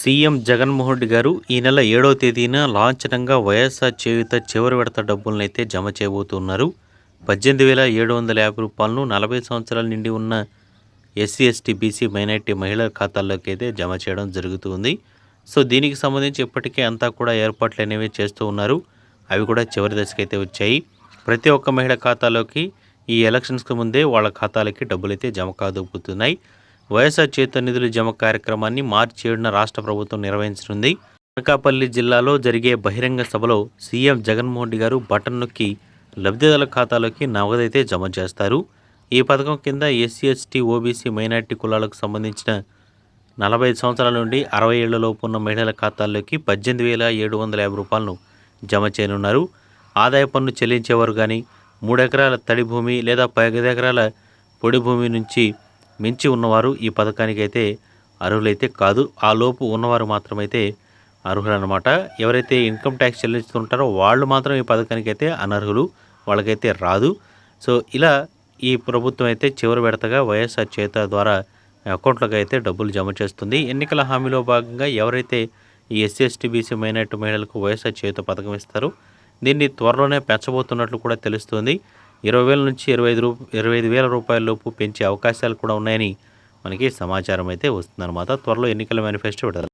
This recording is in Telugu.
సీఎం జగన్మోహన్ రెడ్డి గారు ఈ నెల ఏడవ తేదీన లాంఛనంగా వైఎస్ఆర్ చేయుత చివరి విడత డబ్బులను అయితే జమ చేయబోతున్నారు. పద్దెనిమిది వేల ఏడు వందల యాభై రూపాయలను నలభై సంవత్సరాల నిండి ఉన్న ఎస్సీ ఎస్టీ బీసీ మైనార్టీ మహిళల ఖాతాల్లోకి అయితే జమ చేయడం జరుగుతుంది. సో దీనికి సంబంధించి ఇప్పటికే అంతా కూడా ఏర్పాట్లు అనేవి చేస్తూ ఉన్నారు. అవి కూడా చివరి దశకైతే అయితే వచ్చాయి. ప్రతి ఒక్క మహిళ ఖాతాలోకి ఈ ఎలక్షన్స్కి ముందే వాళ్ళ ఖాతాలకి డబ్బులు అయితే జమ కాదోపుతున్నాయి వైఎస్ఆర్ చేత నిధుల జమ కార్యక్రమాన్ని మార్చి ఏడున రాష్ట్ర ప్రభుత్వం నిర్వహించనుంది. అనకాపల్లి జిల్లాలో జరిగే బహిరంగ సభలో సీఎం జగన్మోహన్ రెడ్డి గారు బటన్ నొక్కి లబ్ధిదారుల ఖాతాలోకి నగదైతే జమ చేస్తారు. ఈ పథకం కింద ఎస్సీ ఎస్టీ ఓబీసీ మైనార్టీ కులాలకు సంబంధించిన నలభై సంవత్సరాల నుండి అరవై ఏళ్ళలోపు ఉన్న మహిళల ఖాతాల్లోకి పద్దెనిమిది వేల ఏడు వందల యాభై రూపాయలను జమ చేయనున్నారు. ఆదాయ పన్ను చెల్లించేవారు కానీ మూడు ఎకరాల తడి భూమి లేదా పది ఎకరాల పొడి భూమి నుంచి మించి ఉన్నవారు ఈ పథకానికి అయితే అర్హులైతే కాదు. ఆ లోపు ఉన్నవారు మాత్రమైతే అర్హులు అనమాట ఎవరైతే ఇన్కమ్ ట్యాక్స్ చెల్లిస్తుంటారో వాళ్ళు మాత్రం ఈ పథకానికి అయితే అనర్హులు. వాళ్ళకైతే రాదు. సో ఇలా ఈ ప్రభుత్వం అయితే చివరి విడతగా వైఎస్ఆర్ చేత ద్వారా అకౌంట్లకు అయితే డబ్బులు జమ చేస్తుంది. ఎన్నికల హామీలో భాగంగా ఎవరైతే ఈ ఎస్సీ ఎస్టీ బీసీ మైనార్టీ మహిళలకు వైఎస్ఆర్ చేత పథకం ఇస్తారో దీన్ని త్వరలోనే పెంచబోతున్నట్లు కూడా తెలుస్తుంది. ఇరవై వేల నుంచి ఇరవై ఐదు రూ ఇరవై ఐదు వేల రూపాయల లోపు పెంచే అవకాశాలు కూడా ఉన్నాయని మనకి సమాచారం అయితే వస్తుందన్నమాట. త్వరలో ఎన్నికల మేనిఫెస్టో విడుదల